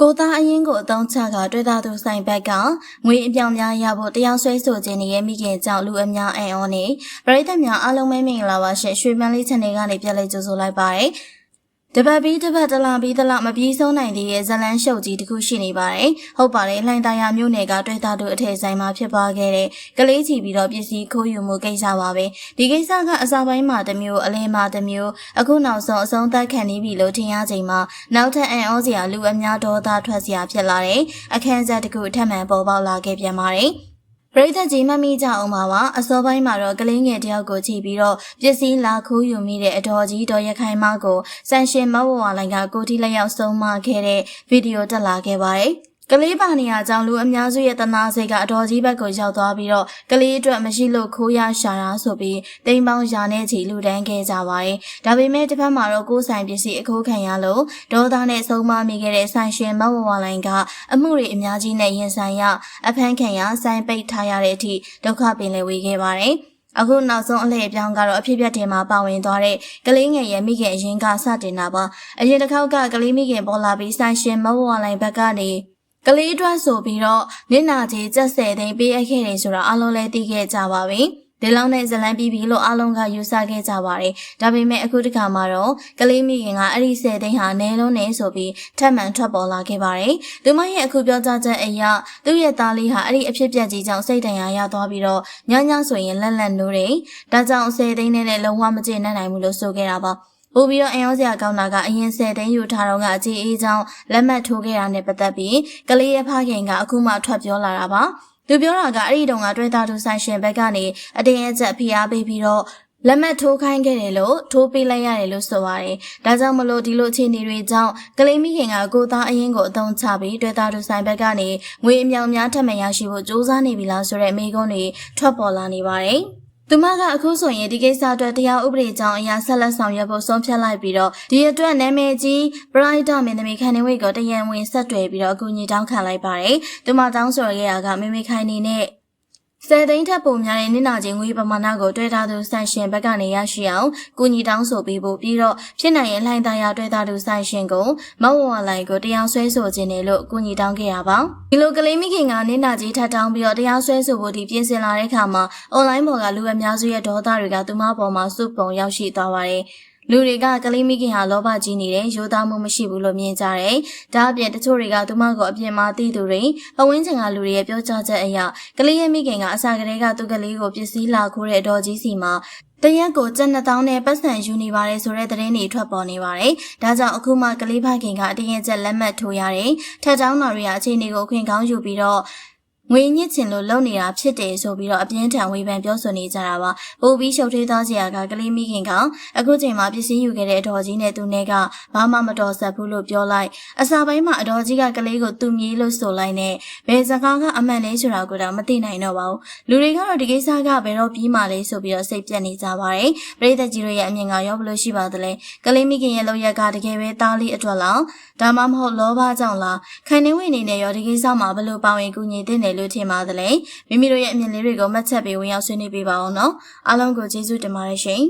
ကိုသားအရင်ကိုအသုံးချကတွေ့တာသူဆိုင်ဘက်ကငွေအပြောင်များရဖို့တရားစွဲဆိုခြင်းနဲ့ရဲ့မိခင်ကြောင့်လူအများအံ့ဩနေပရိသတ်များအားလုံးပဲမင်္ဂလာပါရှင်ရွှေမန်းလေး channel ကနေပြန်လည်ကြိုဆိုလိုက်ပါရစေ တပတ်ပြီးတပတ်တလားပြီးတလားမပြီးဆုံးနိုင်သေးတဲ့ဇလန်းရှုပ်ကြီးတစ်ခုရှိနေပါတယ်။ဟုတ်ပါတယ်လှိုင်သာယာမြို့နယ်ကတွေ့တာတို့အထည်ဆိုင်မှာဖြစ်ပွားခဲ့တဲ့ကလေးချီပြီးတော့ပစ္စည်းခိုးယူမှုကိစ္စပါပဲ။ဒီကိစ္စကအစပိုင်းမှာတစ်မျိုးအလင်းမှာတစ်မျိုးအခုနောက်ဆုံးအဆုံးသတ်ခံနေပြီလို့ထင်ရချိန်မှာနောက်ထပ်အံ့ဩစရာလူအများဒေါသထွက်စရာဖြစ်လာတဲ့အခန်းဆက်တစ်ခုထပ်မံပေါ်ပေါက်လာခဲ့ပြန်ပါတယ်။ ပရိသတ်ကြီးမမိကြအောင်ပါပါအစောပိုင်းမှာတော့ကလေးငယ်တယောက်ကိုကြည့်ပြီးတော့ပစ္စည်းလာခိုးယူမိတဲ့အတော်ကြီးတော်ရခိုင်မကိုဆန်ရှင်မဝဝလိုင်ကကိုတီလက်ရောက်ဆုံးမခဲ့တဲ့ဗီဒီယိုတက်လာခဲ့ပါတယ် ကလေးပါနေရကြောင့်လူအများစုရဲ့တနာစိတ်ကအတော်ကြီးဘက်ကိုရောက်သွားပြီးတော့ကလေးအတွက်မရှိလို့ခိုးရရှာတာဆိုပြီးတိမ်ပေါင်းရာနဲ့ချီလူတန်းခဲ့ကြပါတယ်။ဒါပေမဲ့တစ်ဖက်မှာတော့ကိုယ်ဆိုင်ပစ္စည်းအခိုးခံရလို့ဒေါသနဲ့ဆုံးမမိခဲ့တဲ့ဆိုင်ရှင်မဝဝလိုင်ကအမှုတွေအများကြီးနဲ့ရင်ဆိုင်ရအဖမ်းခံရဆိုင်ပိတ်ထားရတဲ့အထိဒုက္ခပင်လည်ဝေခဲ့ပါတယ်။အခုနောက်ဆုံးအလှည့်အပြောင်းကတော့အဖြစ်အပျက်တွေမှာပါဝင်သွားတဲ့ကလေးငယ်ရဲ့မိခင်အရင်ကစတင်တာပါအရင်တစ်ခေါက်ကကလေးမိခင်ပေါ်လာပြီးဆိုင်ရှင်မဝဝလိုင်ဘက်ကနေ ကလေးအတွက်ဆိုပြီးတော့နင့်နာကြီးကြက်ဆယ်သိန်းပေးအပ်ခဲ့တယ်ဆိုတော့အလုံးလဲသိခဲ့ကြပါပြီဒီလောက်နဲ့ဇလန်ပြီးပြီလို့အလုံးကယူဆခဲ့ကြပါတယ်ဒါပေမဲ့အခုတစ်ခါမှာတော့ကလေးမိခင်ကအဲ့ဒီဆယ်သိန်းဟာနဲလုံးနေဆိုပြီးထပ်မံထွက်ပေါ်လာခဲ့ပါတယ်သူမရဲ့အခုပြောကြားချက်အရသူ့ရဲ့သားလေးဟာအဲ့ဒီအဖြစ်ပြက်ကြီးကြောင့်စိတ်ဒဏ်ရာရသွားပြီးတော့ညညဆိုရင်လက်လက်နိုးတယ်ဒါကြောင့်ဆယ်သိန်းနဲ့လုံးဝမကျေနပ်နိုင်ဘူးလို့ဆိုခဲ့တာပါ ပို့ပြီးတော့အင်ရောစရာကောင်းတာကအရင်ဆယ်သိန်းယူထားတော့ကအကြီးအေးချောင်းလက်မှတ်ထိုးခဲ့တာနဲ့ပတ်သက်ပြီးကလေးရဲ့ဖခင်ကအခုမှထွက်ပြောလာတာပါသူပြောတာကအဲ့ဒီတုန်းကတွဲသားသူဆိုင်ရှင်ဘက်ကနေအတင်းအကျပ်ဖိအားပေးပြီးတော့လက်မှတ်ထိုးခိုင်းခဲ့တယ်လို့ထိုးပေးလိုက်ရတယ်လို့ဆိုပါတယ်။ဒါကြောင့်မလို့ဒီလိုအခြေအနေတွေကြောင့်ကလေးမိခင်ကကိုသားအရင်ကိုအသုံးချပြီးတွဲသားသူဆိုင်ဘက်ကနေငွေအမြောင်များထပ်မံရရှိဖို့စူးစမ်းနေပြီလားဆိုတဲ့အမေကုန်းတွေထွက်ပေါ်လာနေပါတယ်။ သူမကအခုဆိုရင်ဒီကိစ္စအတွက်တရားဥပဒေကြောင်းအရာဆက်လက်ဆောင်ရွက်ဖို့ဆုံးဖြတ်လိုက်ပြီးတော့ဒီအတွက်နာမည်ကြီးပရိုက်တာမင်းသမီးခန်နေဝိတ်ကိုတရံဝင်ဆက်တွေ့ပြီးတော့အကူအညီတောင်းခံလိုက်ပါတယ်။သူမတောင်းဆိုရခဲ့တာကမိမိခိုင်နေနဲ့ ဆယ်သိန်းထက်ပိုများတဲ့နစ်နာခြင်းငွေပမာဏကိုတွေ့ထားသူဆန်ရှင်ဘက်ကနေရရှိအောင်ကူညီတောင်းဆိုပေးဖို့ပြီးတော့ဖြစ်နိုင်ရင်လှိုင်းသားရတွေ့ထားသူဆန်ရှင်ကိုမဝဝလိုင်ကိုတရားစွဲဆိုခြင်းနဲ့လို့ကူညီတောင်းခဲ့ရပါဒီလိုကလေးမိခင်ကနစ်နာကြီးထပ်တောင်းပြီးတော့တရားစွဲဆိုဖို့ဒီပြင်ဆင်လာတဲ့အခါမှာအွန်လိုင်းပေါ်ကလူအများစုရဲ့ဒေါသတွေကသူမပေါ်မှာစုပုံရောက်ရှိသွားပါတယ် လူတွေကကလေးမိခင်ဟာလောဘကြီးနေတယ်ရိုးသားမှုမရှိဘူးလို့မြင်ကြတယ်။ဒါအပြင်တချို့တွေကသူမကိုအပြင်မှာသိသူတွေအဝင်းချင်ကလူတွေရဲ့ပြောကြားချက်အရကလေးရဲ့မိခင်ကအစာကလေးကသူကလေးကိုပစ္စည်းလာခိုးတဲ့အတော်ကြီးစီမှာတရက်ကိုကျပ်နှစ်တောင်းနဲ့ပတ်စံယူနေပါတယ်ဆိုတဲ့သတင်းတွေထွက်ပေါ်နေပါတယ်။ဒါကြောင့်အခုမှကလေးဖခင်ကအတရင်ချက်လက်မှတ်ထိုးရတယ်။ထက်တောင်းတော်တွေကအခြေအနေကိုခွင့်ကောင်းယူပြီးတော့ ငွေညစ်ချင်လို့လုပ်နေတာဖြစ်တယ်ဆိုပြီးတော့အပြင်းထန်ဝေဖန်ပြောဆိုနေကြတာပါ။ပိုပြီးရှုပ်ထွေးသွားစရာကကလေးမိခင်ကအခုချိန်မှာပစ္စည်းယူခဲ့တဲ့အတော်ကြီးနဲ့သူနဲ့ကဘာမှမတော်ဆက်ဘူးလို့ပြောလိုက်။အစာပိုင်းမှာအတော်ကြီးကကလေးကိုသူ့မြေးလို့ဆိုလိုက်နဲ့ဘယ်စကားကအမှန်လဲဆိုတာကိုတော့မသိနိုင်တော့ပါဘူး။လူတွေကတော့ဒီကိစ္စကဘယ်တော့ပြီးမှလဲဆိုပြီးတော့စိတ်ပြက်နေကြပါတယ်။ပရိသတ်ကြီးတို့ရဲ့အမြင်ကရောဘလို့ရှိပါသလဲ။ကလေးမိခင်ရဲ့လောက်ရက်ကတကယ်ပဲတားလေးအတွက်လောက်ဒါမှမဟုတ်လောဘကြောင့်လားခိုင်နေဝင်နေနဲ့ရောဒီကိစ္စမှာဘလို့ပါဝင်ကူညီတဲ့နယ်လို့ထင်ပါသလဲမိမိတို့ရဲ့အမြင်လေးတွေကိုမှတ်ချက်ပေးဝင်ရောက်ဆွေးနွေးပေးပါအောင်နော်အားလုံးကိုကျေးဇူးတင်ပါတယ်ရှင်